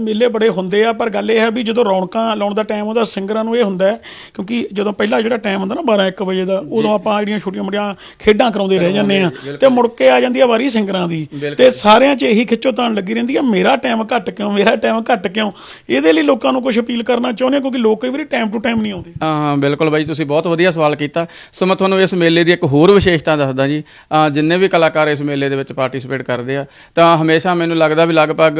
ਮੇਲੇ ਬੜੇ ਹੁੰਦੇ ਆ ਪਰ ਗੱਲ ਇਹ ਹੈ ਵੀ ਜਦੋਂ ਰੌਣਕਾਂ ਲਾਉਣ ਦਾ ਟਾਈਮ ਹੁੰਦਾ ਸਿੰਗਰਾਂ ਨੂੰ ਇਹ ਹੁੰਦਾ ਕਿਉਂਕਿ ਜਦੋਂ ਪਹਿਲਾ ਜਿਹੜਾ ਟਾਈਮ ਹੁੰਦਾ ਨਾ 12 1 ਵਜੇ ਦਾ ਉਦੋਂ ਆਪਾਂ ਜਿਹੜੀਆਂ ਛੋਟੀਆਂ ਮੋਟੀਆਂ ਖੇਡਾਂ ਕਰਾਉਂਦੇ ਰਹਿ ਜਾਂਦੇ ਆ ਤੇ ਮੁੜ ਕੇ ਆ ਜਾਂਦੀ ਆ ਵਾਰੀ ਸਿੰਗਰਾਂ ਦੀ। ਤੇ ਸਾਰਿਆਂ 'ਚ ਇਹੀ ਖਿੱਚੋਤਾਣ ਲੱਗੀ ਰਹਿੰਦੀ ਆ ਮੇਰਾ ਟਾਈਮ ਘੱਟ ਕਿਉਂ ਮੇਰਾ ਟਾਈਮ ਘੱਟ ਕਿਉਂ? ਇਹਦੇ ਲਈ ਲੋਕਾਂ ਨੂੰ ਕੁਝ ਅਪੀਲ ਕਰਨਾ ਚਾਹੁੰਦੇ ਕਿਉਂਕਿ ਲੋਕ ਕਈ ਵਾਰੀ ਟਾਈਮ ਟੂ ਟਾਈਮ ਨਹੀਂ ਆਉਂਦੇ। ਹਾਂ ਬਿਲਕੁਲ ਬਾਈ ਤੁਸੀਂ ਬਹੁਤ ਵਧੀਆ ਸਵਾਲ ਕੀਤਾ। ਸੋ ਮੈਂ ਤੁਹਾਨੂੰ ਇਸ ਮੇਲੇ ਦੀ ਇੱਕ ਹੋਰ ਵਿਸ਼ੇਸ਼ਤਾ ਦੱਸਦਾ ਜੀ। ਜਿੰਨੇ ਵੀ ਕਲਾਕਾਰ ਇਸ ਮੇਲੇ ਦੇ ਵਿੱਚ ਪਾਰਟਿਸਿਪੇਟ ਕਰਦੇ ਆ ਤਾਂ ਹਮੇਸ਼ਾ ਮੈਨੂੰ ਲੱਗਦਾ ਵੀ ਲਗਭਗ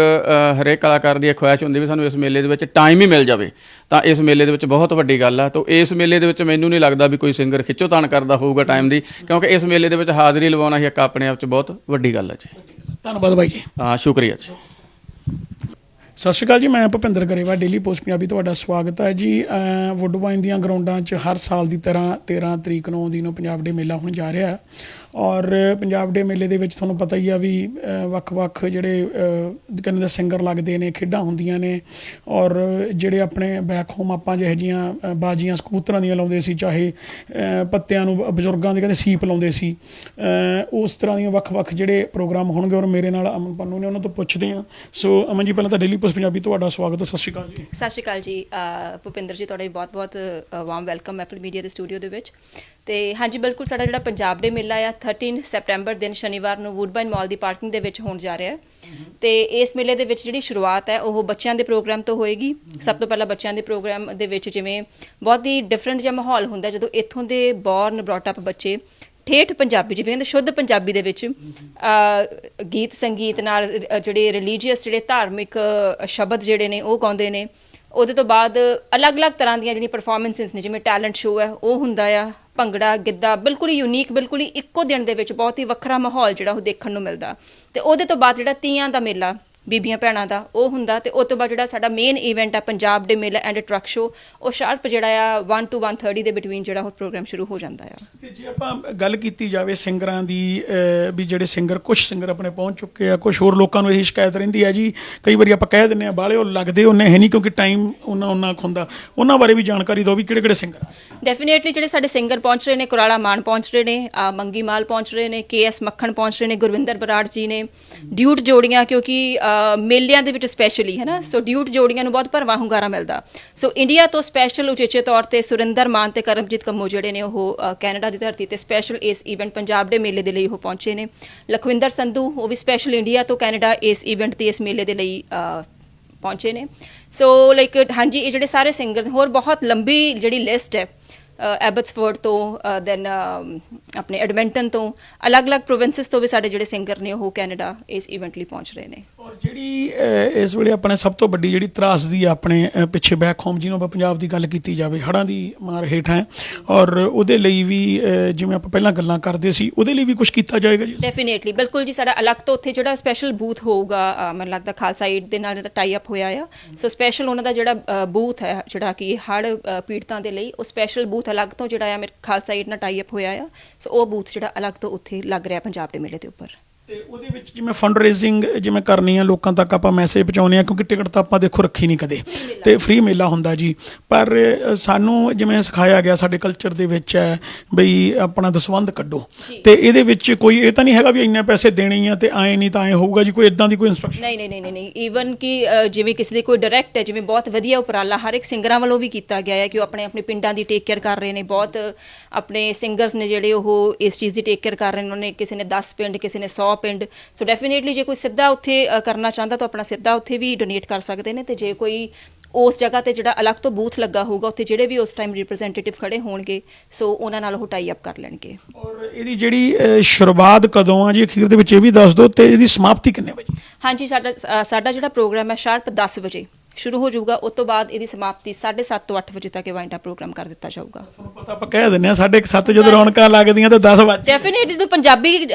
ਹਰੇਕ ਕਲਾਕਾਰ ਦੀ ਖੁਆਇਸ਼ ਹੁੰਦੀ ਵੀ ਸਾਨੂੰ ਇਸ ਮੇਲੇ ਦੇ ਵਿੱਚ ਟਾਈਮ ਹੀ ਮਿਲ ਜਾਵੇ। ਤਾਂ ਇਸ ਮੇਲੇ ਦੇ ਵਿੱਚ ਬਹੁਤ ਵੱਡੀ ਗੱਲ ਆ। ਤਾਂ ਇਸ ਮੇਲੇ ਦੇ ਵਿੱਚ ਮੈਨੂੰ ਨਹੀਂ ਲੱਗਦਾ ਵੀ ਕੋਈ ਸਿੰਗਰ ਖਿੱਚੋਤਾਣ ਕਰਦਾ ਹੋਊਗਾ ਟਾਈਮ ਦੀ ਕਿਉਂਕਿ ਇਸ ਮੇਲੇ ਦੇ ਵਿੱਚ ਹਾਜ਼ਰੀ ਲਵਾਉਣਾ ਹੀ ਇੱਕ ਆਪਣੇ ਆਪ 'ਚ ਬਹੁਤ ਵੱਡੀ ਗੱਲ ਹੈ ਜੀ। ਧੰਨਵਾਦ ਬਾਈ ਜੀ। ਹਾਂ ਸ਼ੁਕਰੀਆ ਜੀ। ਸਤਿ ਸ਼੍ਰੀ ਅਕਾਲ ਜੀ, ਮੈਂ ਭੁਪਿੰਦਰ ਗਰੇਵਾ ਡੇਲੀ ਪੋਸਟ ਪੰਜਾਬੀ ਤੁਹਾਡਾ ਸਵਾਗਤ ਹੈ ਜੀ। ਅਹ ਵੁੱਡਬਾਈਨ ਦੀਆਂ ਗਰਾਊਂਡਾਂ 'ਚ ਹਰ ਸਾਲ ਦੀ ਤਰ੍ਹਾਂ 13 ਤਰੀਕ ਨੂੰ ਆਉਂਦੀ ਨੂੰ ਪੰਜਾਬ ਡੇ ਮੇਲਾ ਹੋਣ ਜਾ ਰਿਹਾ ਔਰ ਪੰਜਾਬ ਡੇ ਮੇਲੇ ਦੇ ਵਿੱਚ ਤੁਹਾਨੂੰ ਪਤਾ ਹੀ ਆ ਵੀ ਵੱਖ-ਵੱਖ ਜਿਹੜੇ ਕਹਿੰਦੇ ਸਿੰਗਰ ਲੱਗਦੇ ਨੇ, ਖੇਡਾਂ ਹੁੰਦੀਆਂ ਨੇ ਔਰ ਜਿਹੜੇ ਆਪਣੇ ਬੈਕ ਹੋਮ ਆਪਾਂ ਜਿਹੋ ਜੀਆਂ ਬਾਜੀਆਂ ਸਕੂਤਰਾਂ ਦੀਆਂ ਲਾਉਂਦੇ ਸੀ, ਚਾਹੇ ਪੱਤਿਆਂ ਨੂੰ ਬ- ਬਜ਼ੁਰਗਾਂ ਦੇ ਕਹਿੰਦੇ ਸੀਪ ਲਾਉਂਦੇ ਸੀ ਉਸ ਤਰ੍ਹਾਂ ਦੀਆਂ ਵੱਖ-ਵੱਖ ਜਿਹੜੇ ਪ੍ਰੋਗਰਾਮ ਹੋਣਗੇ ਔਰ ਮੇਰੇ ਨਾਲ ਅਮਨ ਪੰਨੂ ਨੇ ਉਹਨਾਂ ਤੋਂ ਪੁੱਛਦੇ ਆ। ਸੋ ਅਮਨ ਜੀ, ਪਹਿਲਾਂ ਤਾਂ ਡੇਲੀ ਪੋਸਟ ਪੰਜਾਬੀ ਤੁਹਾਡਾ ਸਵਾਗਤ ਹੈ, ਸਤਿ ਸ਼੍ਰੀ ਅਕਾਲ ਜੀ। ਸਤਿ ਸ਼੍ਰੀ ਅਕਾਲ ਜੀ। ਭੁਪਿੰਦਰ ਜੀ, ਤੁਹਾਡਾ ਬਹੁਤ-ਬਹੁਤ ਵਾਰਮ ਵੈਲਕਮ ਐਪਲ ਮੀਡੀਆ ਦੇ ਸਟੂਡੀਓ ਦੇ ਵਿੱਚ। ਤੇ ਹਾਂਜੀ, ਬਿਲਕੁਲ ਸਾਡਾ ਜਿਹੜਾ ਪੰਜਾਬ ਡੇ ਮੇਲਾ ਆ 13 ਸੈਪਟੈਂਬਰ ਦਿਨ ਸ਼ਨੀਵਾਰ ਨੂੰ ਵੁੱਡਬਾਈਨ ਮਾਲ ਦੀ ਪਾਰਕਿੰਗ ਦੇ ਵਿੱਚ ਹੋਣ ਜਾ ਰਿਹਾ ਹੈ। ਤੇ ਇਸ ਮੇਲੇ ਦੇ ਵਿੱਚ ਜਿਹੜੀ ਸ਼ੁਰੂਆਤ ਹੈ, ਉਹ ਬੱਚਿਆਂ ਦੇ ਪ੍ਰੋਗਰਾਮ ਤੋਂ ਹੋਏਗੀ। ਸਭ ਤੋਂ ਪਹਿਲਾਂ ਬੱਚਿਆਂ ਦੇ ਪ੍ਰੋਗਰਾਮ ਦੇ ਵਿੱਚ ਜਿਵੇਂ ਬਹੁਤ ਹੀ ਡਿਫਰੈਂਟ ਜਿਹਾ ਮਾਹੌਲ ਹੁੰਦਾ ਜਦੋਂ ਇੱਥੋਂ ਦੇ ਬੌਰਨ ਬ੍ਰੌਟ ਅਪ ਬੱਚੇ, ਠੇਠ ਪੰਜਾਬੀ, ਜਿਵੇਂ ਕਹਿੰਦੇ ਸ਼ੁੱਧ ਪੰਜਾਬੀ ਦੇ ਵਿੱਚ ਗੀਤ ਸੰਗੀਤ ਨਾਲ ਜਿਹੜੇ ਰਿਲੀਜੀਅਸ ਜਿਹੜੇ ਧਾਰਮਿਕ ਸ਼ਬਦ ਜਿਹੜੇ ਨੇ, ਉਹ ਗਾਉਂਦੇ ਨੇ। ਉਹਦੇ ਤੋਂ ਬਾਅਦ ਅਲੱਗ-ਅਲੱਗ ਤਰ੍ਹਾਂ ਦੀਆਂ ਜਿਹੜੀਆਂ ਪਰਫਾਰਮੈਂਸਸ ਨੇ, ਜਿਵੇਂ ਟੈਲੈਂਟ ਸ਼ੋਅ ਹੈ, ਉਹ ਹੁੰਦਾ ਆ। ਭੰਗੜਾ, ਗਿੱਧਾ, ਬਿਲਕੁਲ ਹੀ ਯੂਨੀਕ ਬਿਲਕੁਲ ਹੀ ਇੱਕੋ ਦਿਨ ਦੇ ਵਿੱਚ ਬਹੁਤ ਹੀ ਵੱਖਰਾ ਮਾਹੌਲ ਜਿਹੜਾ ਉਹ ਦੇਖਣ ਨੂੰ ਮਿਲਦਾ। ਤੇ ਉਹਦੇ ਤੋਂ ਬਾਅਦ ਜਿਹੜਾ ਤੀਆਂ ਦਾ ਮੇਲਾ ਬੀਬੀਆਂ ਭੈਣਾਂ ਦਾ ਉਹ ਹੁੰਦਾ ਤੇ ਉਸ ਤੋਂ ਬਾਅਦ ਜਿਹੜਾ ਸਾਡਾ ਮੇਨ ਇਵੈਂਟ ਆ ਪੰਜਾਬ ਦੇ ਮੇਲਾ ਐਂਡ ਟਰੱਕ ਸ਼ੋਅ ਉਹ ਸ਼ਾਰਪ ਜਿਹੜਾ ਆ 1 ਟੂ 1:30 ਦੇ ਬਿਟਵੀਨ ਜਿਹੜਾ ਉਹ ਪ੍ਰੋਗਰਾਮ ਸ਼ੁਰੂ ਹੋ ਜਾਂਦਾ ਆ। ਤੇ ਜੇ ਆਪਾਂ ਗੱਲ ਕੀਤੀ ਜਾਵੇ ਸਿੰਗਰਾਂ ਦੀ ਵੀ ਜਿਹੜੇ ਸਿੰਗਰ ਕੁਝ ਸਿੰਗਰ ਆਪਣੇ ਪਹੁੰਚ ਚੁੱਕੇ ਆ ਕੁਝ ਹੋਰ ਲੋਕਾਂ ਨੂੰ ਇਹੀ ਸ਼ਿਕਾਇਤ ਰਹਿੰਦੀ ਹੈ ਜੀ ਕਈ ਵਾਰੀ ਆਪਾਂ ਕਹਿ ਦਿੰਦੇ ਆ ਬਾਲੇ ਉਹ ਲੱਗਦੇ ਉਹਨੇ ਹੈ ਨਹੀਂ ਕਿਉਂਕਿ ਟਾਈਮ ਉਹਨਾਂ ਉਹਨਾਂ ਕੁ ਹੁੰਦਾ। ਉਹਨਾਂ ਬਾਰੇ ਵੀ ਜਾਣਕਾਰੀ ਦਿਓ ਵੀ ਕਿਹੜੇ ਕਿਹੜੇ ਸਿੰਗਰ ਆ। ਡੈਫੀਨੇਟਲੀ ਜਿਹੜੇ ਸਾਡੇ ਸਿੰਗਰ ਪਹੁੰਚ ਰਹੇ ਨੇ ਕੁਰਾਲਾ ਮਾਨ ਪਹੁੰਚ ਰਹੇ ਨੇ ਆ ਮੰਗੀ ਮਾਲ ਪਹੁੰਚ ਰਹੇ ਨੇ ਕੇਐਸ ਮੱਖਣ ਪਹੁੰਚ ਰਹੇ ਨੇ ਗੁਰਵਿੰਦਰ ਬਰਾੜ ਜੀ ਨੇ ਡਿਊਟ ਜੋੜੀਆਂ ਕਿਉਂਕਿ ਮੇਲਿਆਂ ਦੇ ਵਿੱਚ ਸਪੈਸ਼ਲੀ ਹੈ ਨਾ? ਸੋ ਡਿਊਟ ਜੋੜੀਆਂ ਨੂੰ ਬਹੁਤ ਭਰਵਾਂ ਹੁੰਗਾਰਾ ਮਿਲਦਾ। ਸੋ ਇੰਡੀਆ ਤੋਂ ਸਪੈਸ਼ਲ ਉਚੇਚੇ ਤੌਰ ਤੇ ਸੁਰਿੰਦਰ ਮਾਨ ਤੇ ਕਰਮਜੀਤ ਕੰਮੋ ਜਿਹੜੇ ਨੇ, ਉਹ ਕੈਨੇਡਾ ਦੀ ਧਰਤੀ ਤੇ ਸਪੈਸ਼ਲ ਇਸ ਇਵੈਂਟ ਪੰਜਾਬ ਦੇ ਮੇਲੇ ਦੇ ਲਈ ਉਹ ਪਹੁੰਚੇ ਨੇ। ਲਖਵਿੰਦਰ ਸੰਧੂ, ਉਹ ਵੀ ਸਪੈਸ਼ਲ ਇੰਡੀਆ ਤੋਂ ਕੈਨੇਡਾ ਇਸ ਇਵੈਂਟ ਤੇ ਇਸ ਮੇਲੇ ਦੇ ਲਈ ਪਹੁੰਚੇ ਨੇ। ਸੋ ਲਾਈਕ ਹਾਂਜੀ, ਇਹ ਜਿਹੜੇ ਸਾਰੇ ਸਿੰਗਰਸ ਹੋਰ ਬਹੁਤ ਲੰਬੀ ਜਿਹੜੀ ਲਿਸਟ ਹੈ ਐਬਟਸਫੋਰਡ ਤੋਂ ਦੈਨ ਆਪਣੇ ਐਡਮਿੰਟਨ ਤੋਂ ਅਲੱਗ-ਅਲੱਗ ਪ੍ਰੋਵਿੰਸਸ ਤੋਂ ਵੀ ਸਾਡੇ ਜਿਹੜੇ ਸਿੰਗਰ ਨੇ ਉਹ ਕੈਨੇਡਾ ਇਸ ਇਵੈਂਟ ਲਈ ਪਹੁੰਚ ਰਹੇ ਨੇ। ਔਰ ਜਿਹੜੀ ਇਸ ਵੇਲੇ ਆਪਣੇ ਸਭ ਤੋਂ ਵੱਡੀ ਜਿਹੜੀ ਤਰਾਸਦੀ ਆ ਆਪਣੇ ਪਿੱਛੇ ਬੈਕ ਹੋਮ ਜਿਹਨੂੰ ਆਪਾਂ ਪੰਜਾਬ ਦੀ ਗੱਲ ਕੀਤੀ ਜਾਵੇ ਹੜ੍ਹਾਂ ਦੀ ਮਾਰ ਹੇਠ ਹੈ। ਔਰ ਉਹਦੇ ਲਈ ਵੀ ਜਿਵੇਂ ਆਪਾਂ ਪਹਿਲਾਂ ਗੱਲਾਂ ਕਰਦੇ ਸੀ ਉਹਦੇ ਲਈ ਵੀ ਕੁਝ ਕੀਤਾ ਜਾਏਗਾ ਜੀ? ਡੈਫੀਨੇਟਲੀ ਬਿਲਕੁਲ ਜੀ ਸਾਡਾ ਅਲੱਗ ਤੋਂ ਉੱਥੇ ਜਿਹੜਾ ਸਪੈਸ਼ਲ ਬੂਥ ਹੋਊਗਾ ਮੈਨੂੰ ਲੱਗਦਾ ਖਾਲਸਾ ਏਡ ਦੇ ਨਾਲ ਇਹਦਾ ਟਾਈ ਅਪ ਹੋਇਆ ਆ। ਸੋ ਸਪੈਸ਼ਲ ਉਹਨਾਂ ਦਾ ਜਿਹੜਾ ਬੂਥ ਹੈ ਜਿਹੜਾ ਕਿ ਹੜ ਪੀੜਤਾਂ ਦੇ ਲਈ ਉਹ ਸਪੈਸ਼ਲ ਬੂਥ ਅਲੱਗ ਤੋਂ ਜਿਹੜਾ ਆ ਮੇਰੇ ਖਾਲਸਾ ਏਡ ਨਾਲ ਟਾਈ ਅਪ ਹੋਇਆ ਆ। ਸੋ ਉਹ ਬੂਥ ਜਿਹੜਾ ਅਲੱਗ ਤੋਂ ਉੱਥੇ ਲੱਗ ਰਿਹਾ ਪੰਜਾਬ ਦੇ ਮੇਲੇ ਦੇ ਉੱਪਰ। ਤੇ ਉਹਦੇ ਵਿੱਚ ਜਿਵੇਂ ਫੰਡ ਰੇਜ਼ਿੰਗ ਜਿਵੇਂ ਕਰਨੀ ਆ ਲੋਕਾਂ ਤੱਕ ਆਪਾਂ ਮੈਸੇਜ ਪਹੁੰਚਾਉਂਦੇ ਆ ਕਿਉਂਕਿ ਟਿਕਟ ਤਾਂ ਆਪਾਂ ਦੇਖੋ ਰੱਖੀ ਨਹੀਂ ਕਦੇ। ਤੇ ਫ੍ਰੀ ਮੇਲਾ ਹੁੰਦਾ ਜੀ। ਪਰ ਸਾਨੂੰ ਜਿਵੇਂ ਸਿਖਾਇਆ ਗਿਆ ਸਾਡੇ ਕਲਚਰ ਦੇ ਵਿੱਚ ਹੈ ਬਈ ਆਪਣਾ ਦਸਵੰਧ ਕੱਢੋ। ਤੇ ਇਹਦੇ ਵਿੱਚ ਕੋਈ ਇਹ ਤਾਂ ਨਹੀਂ ਹੈਗਾ ਵੀ ਇੰਨੇ ਪੈਸੇ ਦੇਣੇ ਆ ਤੇ ਐਂ ਨਹੀਂ ਤਾਂ ਐਂ ਹੋਊਗਾ ਜੀ ਕੋਈ ਇਦਾਂ ਦੀ ਕੋਈ ਇਨਸਟਰਕਸ਼ਨ ਨਹੀਂ ਨਹੀਂ ਨਹੀਂ ਨਹੀਂ ਈਵਨ ਕਿ ਜਿਵੇਂ ਕਿਸੇ ਦੀ ਕੋਈ ਡਾਇਰੈਕਟ ਹੈ ਜਿਵੇਂ ਬਹੁਤ ਵਧੀਆ ਉਪਰਾਲਾ ਹਰ ਇੱਕ ਸਿੰਗਰਾਂ ਵੱਲੋਂ ਵੀ ਕੀਤਾ ਗਿਆ ਹੈ ਕਿ ਉਹ ਆਪਣੇ ਆਪਣੇ ਪਿੰਡਾਂ ਦੀ ਟੇਕ ਕੇਅਰ ਕਰ ਰਹੇ ਨੇ। ਬਹੁਤ ਆਪਣੇ ਸਿੰਗਰਸ ਨੇ ਜਿਹੜੇ ਉਹ ਇਸ ਚੀਜ਼ ਦੀ ਟੇਕ ਕੇਅਰ ਕਰ ਰਹੇ ਨੇ। ਉਹਨੇ ਕਿਸੇ ਨੇ 10 ਪਿੰਡ ਕਿਸੇ ਨੇ 100 ਪਿੰਡ। ਸੋ ਡੈਫੀਨੇਟਲੀ ਜੇ ਕੋਈ ਸਿੱਧਾ ਉੱਥੇ ਕਰਨਾ ਚਾਹੁੰਦਾ ਤਾਂ ਆਪਣਾ ਸਿੱਧਾ ਉੱਥੇ ਵੀ ਡੋਨੇਟ ਕਰ ਸਕਦੇ ਨੇ ਤੇ ਜੇ ਕੋਈ ਉਸ ਜਗ੍ਹਾ ਤੇ ਜਿਹੜਾ ਅਲੱਗ ਤੋਂ ਬੂਥ ਲੱਗਾ ਹੋਊਗਾ ਉੱਥੇ ਜਿਹੜੇ ਵੀ ਉਸ ਟਾਈਮ ਰਿਪਰੈਜ਼ੈਂਟੇਟਿਵ ਖੜੇ ਹੋਣਗੇ ਸੋ ਉਹਨਾਂ ਨਾਲ ਉਹ ਟਾਈ ਅਪ ਕਰ ਲੈਣਗੇ। ਔਰ ਇਹਦੀ ਜਿਹੜੀ ਸ਼ੁਰੂਆਤ ਕਦੋਂ ਆ ਜੀ? ਅਖੀਰ ਦੇ ਵਿੱਚ ਇਹ ਵੀ ਦੱਸ ਦਿਓ ਤੇ ਇਹਦੀ ਸਮਾਪਤੀ ਕਿੰਨੇ ਵਜੇ? ਹਾਂਜੀ ਸਾਡਾ ਸਾਡਾ ਜਿਹੜਾ ਪ੍ਰੋਗਰਾਮ ਹੈ ਸ਼ਾਰਪ 10 ਵਜੇ। ਸ਼ੁਰੂ ਹੋ ਜਾਊਗਾ ਉਸ ਤੋਂ ਬਾਅਦ ਇਹਦੀ ਸਮਾਪਤੀ 7:30 ਤੋਂ 8 ਵਜੇ ਤੱਕ ਇਹ ਵਾਈਂਡ ਅਪ ਪ੍ਰੋਗਰਾਮ ਕਰ ਦਿੱਤਾ ਜਾਊਗਾ। ਤੁਹਾਨੂੰ ਪਤਾ ਆਪਾਂ ਕਹਿ ਦਿੰਦੇ ਆ ਸਾਡੇ 7 ਜਦੋਂ ਰੌਣਕਾਂ ਲੱਗਦੀਆਂ ਤੇ 10 ਵਜੇ ਡੈਫੀਨੇਟਲੀ ਜਦੋਂ ਪੰਜਾਬੀ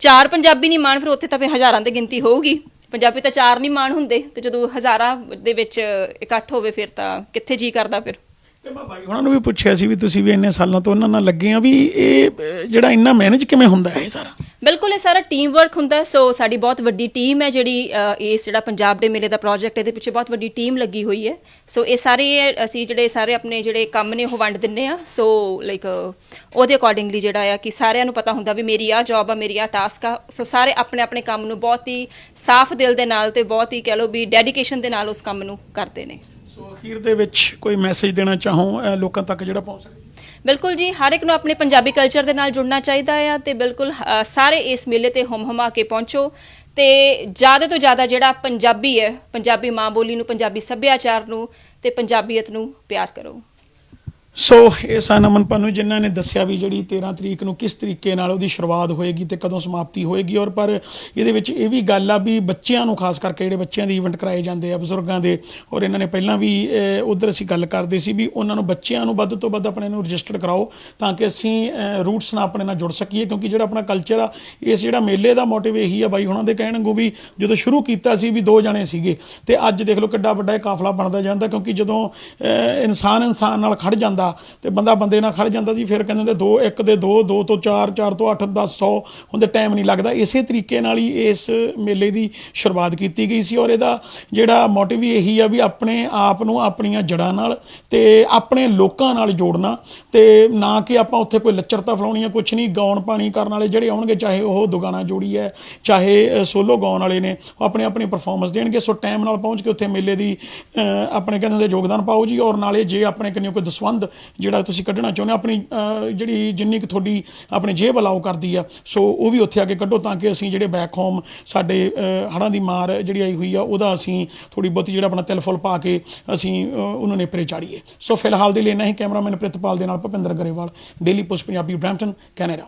ਚਾਰ ਪੰਜਾਬੀ ਨਹੀਂ ਮਾਣ ਫਿਰ ਉੱਥੇ ਤਾਂ ਫਿਰ ਹਜ਼ਾਰਾਂ ਦੀ ਗਿਣਤੀ ਹੋਊਗੀ। ਪੰਜਾਬੀ ਤਾਂ ਚਾਰ ਨਹੀਂ ਮਾਣ ਹੁੰਦੇ ਤੇ ਜਦੋਂ ਹਜ਼ਾਰਾਂ ਦੇ ਵਿੱਚ ਇਕੱਠ ਹੋਵੇ ਫਿਰ ਤਾਂ ਕਿੱਥੇ ਜੀ ਕਰਦਾ ਫਿਰ? ਤੇ ਮੈਂ ਬਾਈ ਉਹਨਾਂ ਨੂੰ ਵੀ ਪੁੱਛਿਆ ਸੀ ਵੀ ਤੁਸੀਂ ਵੀ ਇੰਨੇ ਸਾਲਾਂ ਤੋਂ ਉਹਨਾਂ ਨਾਲ ਲੱਗੇ ਆ ਵੀ ਇਹ ਜਿਹੜਾ ਇੰਨਾ ਮੈਨੇਜ ਕਿਵੇਂ ਹੁੰਦਾ ਹੈ ਇਹ ਸਾਰਾ? ਬਿਲਕੁਲ ਇਹ ਸਾਰਾ ਟੀਮ ਵਰਕ ਹੁੰਦਾ ਹੈ। ਸੋ ਸਾਡੀ ਬਹੁਤ ਵੱਡੀ ਟੀਮ ਹੈ ਜਿਹੜੀ ਅ, ਇਸ ਜਿਹੜਾ ਪੰਜਾਬ ਦੇ ਮੇਲੇ ਦਾ ਪ੍ਰੋਜੈਕਟ ਇਹਦੇ ਪਿੱਛੇ ਬਹੁਤ ਵੱਡੀ ਟੀਮ ਲੱਗੀ ਹੋਈ ਹੈ। ਸੋ ਇਹ ਸਾਰੇ ਅਸੀਂ ਜਿਹੜੇ ਸਾਰੇ ਆਪਣੇ ਜਿਹੜੇ ਕੰਮ ਨੇ ਉਹ ਵੰਡ ਦਿੰਨੇ ਆ ਸੋ ਲਾਈਕ ਉਹਦੇ ਅਕੋਰਡਿੰਗਲੀ ਜਿਹੜਾ ਆ ਕਿ ਸਾਰਿਆਂ ਨੂੰ ਪਤਾ ਹੁੰਦਾ ਵੀ ਮੇਰੀ ਆ ਜੌਬ ਆ ਮੇਰੀ ਆ ਟਾਸਕ ਆ। ਸੋ ਸਾਰੇ ਆਪਣੇ ਆਪਣੇ ਕੰਮ ਨੂੰ ਬਹੁਤ ਹੀ ਸਾਫ਼ ਦਿਲ ਦੇ ਨਾਲ ਤੇ ਬਹੁਤ ਹੀ ਕਹਿ ਲਓ ਵੀ ਡੈਡੀਕੇਸ਼ਨ ਦੇ ਨਾਲ ਉਸ ਕੰਮ ਨੂੰ ਕਰਦੇ ਨੇ। ਸੋ ਅਖੀਰ ਦੇ ਵਿੱਚ ਕੋਈ ਮੈਸੇਜ ਦੇਣਾ ਚਾਹੋ ਲੋਕਾਂ ਤੱਕ ਜਿਹੜਾ ਪਹੁੰਚ ਸਕੇ? ਬਿਲਕੁਲ ਜੀ, ਹਰ ਇੱਕ ਨੂੰ ਆਪਣੇ ਪੰਜਾਬੀ ਕਲਚਰ ਦੇ ਨਾਲ ਜੁੜਨਾ ਚਾਹੀਦਾ ਆ ਤੇ ਬਿਲਕੁਲ ਸਾਰੇ ਇਸ ਮੇਲੇ ਤੇ ਹਮ ਹਮਾ ਕੇ ਪਹੁੰਚੋ ਤੇ ਜ਼ਿਆਦਾ ਤੋਂ ਜ਼ਿਆਦਾ ਜਿਹੜਾ ਪੰਜਾਬੀ ਹੈ, ਪੰਜਾਬੀ ਮਾਂ ਬੋਲੀ ਨੂੰ, ਪੰਜਾਬੀ ਸੱਭਿਆਚਾਰ ਨੂੰ ਤੇ ਪੰਜਾਬੀਅਤ ਨੂੰ ਪਿਆਰ ਕਰੋ। ਸੋ ਇਹ ਸਨ ਅਮਨ ਪੰਨੂ ਜਿਨ੍ਹਾਂ ਨੇ ਦੱਸਿਆ ਵੀ ਜਿਹੜੀ 13 ਤਰੀਕ ਨੂੰ ਕਿਸ ਤਰੀਕੇ ਨਾਲ ਉਹਦੀ ਸ਼ੁਰੂਆਤ ਹੋਏਗੀ ਤੇ ਕਦੋਂ ਸਮਾਪਤੀ ਹੋਏਗੀ। ਔਰ ਪਰ ਇਹਦੇ ਵਿੱਚ ਇਹ ਵੀ ਗੱਲ ਆ ਵੀ ਬੱਚਿਆਂ ਨੂੰ, ਖਾਸ ਕਰਕੇ ਜਿਹੜੇ ਬੱਚਿਆਂ ਦੇ ਇਵੈਂਟ ਕਰਾਏ ਜਾਂਦੇ ਆ, ਬਜ਼ੁਰਗਾਂ ਦੇ, ਔਰ ਇਹਨਾਂ ਨੇ ਪਹਿਲਾਂ ਵੀ ਉਧਰ ਅਸੀਂ ਗੱਲ ਕਰਦੇ ਸੀ ਵੀ ਉਹਨਾਂ ਨੂੰ ਬੱਚਿਆਂ ਨੂੰ ਵੱਧ ਤੋਂ ਵੱਧ ਆਪਣੇ ਨੂੰ ਰਜਿਸਟਰਡ ਕਰਾਓ ਤਾਂ ਕਿ ਅਸੀਂ ਰੂਟਸ ਨਾਲ ਆਪਣੇ ਨਾਲ ਜੁੜ ਸਕੀਏ, ਕਿਉਂਕਿ ਜਿਹੜਾ ਆਪਣਾ ਕਲਚਰ ਆ, ਇਸ ਜਿਹੜਾ ਮੇਲੇ ਦਾ ਮੋਟਿਵ ਇਹੀ ਆ ਬਾਈ ਉਹਨਾਂ ਦੇ ਕਹਿਣ ਵਾਂਗੂ ਵੀ ਜਦੋਂ ਸ਼ੁਰੂ ਕੀਤਾ ਸੀ ਵੀ ਦੋ ਜਣੇ ਸੀਗੇ ਤੇ ਅੱਜ ਦੇਖ ਲਓ ਕਿੱਡਾ ਵੱਡਾ ਇਹ ਕਾਫਲਾ ਬਣਦਾ ਜਾਂਦਾ, ਕਿਉਂਕਿ ਜਦੋਂ ਇਨਸਾਨ ਇਨਸਾਨ ਨਾਲ ਖੜ ਜਾਂਦਾ ਦਾ ਤੇ ਬੰਦਾ ਬੰਦੇ ਨਾਲ ਖੜ ਜਾਂਦਾ ਜੀ ਫਿਰ ਕਹਿੰਦੇ ਹੁੰਦੇ ਦੋ, ਇੱਕ ਦੇ ਦੋ ਦੋ ਤੋਂ ਚਾਰ ਚਾਰ ਤੋਂ 8 10 100 ਹੁੰਦੇ ਟਾਈਮ ਨਹੀਂ ਲੱਗਦਾ। ਇਸੇ ਤਰੀਕੇ ਨਾਲ ਹੀ ਇਸ ਮੇਲੇ ਦੀ ਸ਼ੁਰੂਆਤ ਕੀਤੀ ਗਈ ਸੀ ਔਰ ਇਹਦਾ ਜਿਹੜਾ ਮੋਟਿਵ ਵੀ ਇਹੀ ਆ ਵੀ ਆਪਣੇ ਆਪ ਨੂੰ ਆਪਣੀਆਂ ਜੜਾਂ ਨਾਲ ਤੇ ਆਪਣੇ ਲੋਕਾਂ ਨਾਲ ਜੋੜਨਾ ਤੇ ਨਾ ਕਿ ਆਪਾਂ ਉੱਥੇ ਕੋਈ ਲੱਚਰਤਾ ਫਲਾਉਣੀ ਆ, ਕੁਛ ਨਹੀਂ, ਗਾਉਣ ਪਾਣੀ ਕਰਨ ਵਾਲੇ ਜਿਹੜੇ ਆਉਣਗੇ, ਚਾਹੇ ਉਹ ਦੁਗਾਣਾ ਜੋੜੀ ਹੈ, ਚਾਹੇ ਸੋਲੋ ਗਾਉਣ ਵਾਲੇ ਨੇ, ਉਹ ਆਪਣੇ ਆਪਣੀ ਪਰਫਾਰਮੈਂਸ ਦੇਣਗੇ। ਸੋ ਟਾਈਮ ਨਾਲ ਪਹੁੰਚ ਕੇ ਉੱਥੇ ਮੇਲੇ ਦੀ ਆਪਣੇ ਕਹਿੰਦੇ ਹੁੰਦੇ ਯੋਗਦਾਨ ਪਾਓ ਜੀ ਔਰ ਨਾਲੇ ਜੇ ਆਪਣੇ ਕਿੰਨੇ ਕੋਈ ਦਸਵੰਦ ਜਿਹੜਾ ਤੁਸੀਂ ਕੱਢਣਾ ਚਾਹੁੰਦੇ ਹੋ ਆਪਣੀ ਜਿਹੜੀ ਜਿੰਨੀ ਕੁ ਤੁਹਾਡੀ ਆਪਣੀ ਜੇਬ ਅਲਾਉ ਕਰਦੀ ਆ ਸੋ ਉਹ ਵੀ ਉੱਥੇ ਆ ਕੇ ਕੱਢੋ ਤਾਂ ਕਿ ਅਸੀਂ ਜਿਹੜੇ ਬੈਕ ਹੋਮ ਸਾਡੇ ਅਹ, ਹੜ੍ਹਾਂ ਦੀ ਮਾਰ ਜਿਹੜੀ ਆਈ ਹੋਈ ਆ ਉਹਦਾ ਅਸੀਂ ਥੋੜੀ ਬਹੁਤੀ ਜਿਹੜਾ ਆਪਣਾ ਤਿਲ ਫੁੱਲ ਪਾ ਕੇ ਅਸੀਂ ਉਹਨਾਂ ਨੇ ਪਰੇ ਚਾੜੀਏ। ਸੋ ਫਿਲਹਾਲ ਦੇ ਲਈ ਇੰਨਾ ਹੀ ਕੈਮਰਾਮੈਨ ਪ੍ਰਿਤਪਾਲ ਦੇ ਨਾਲ Bhupinder Grewal Daily Post Punjabi Brampton Canada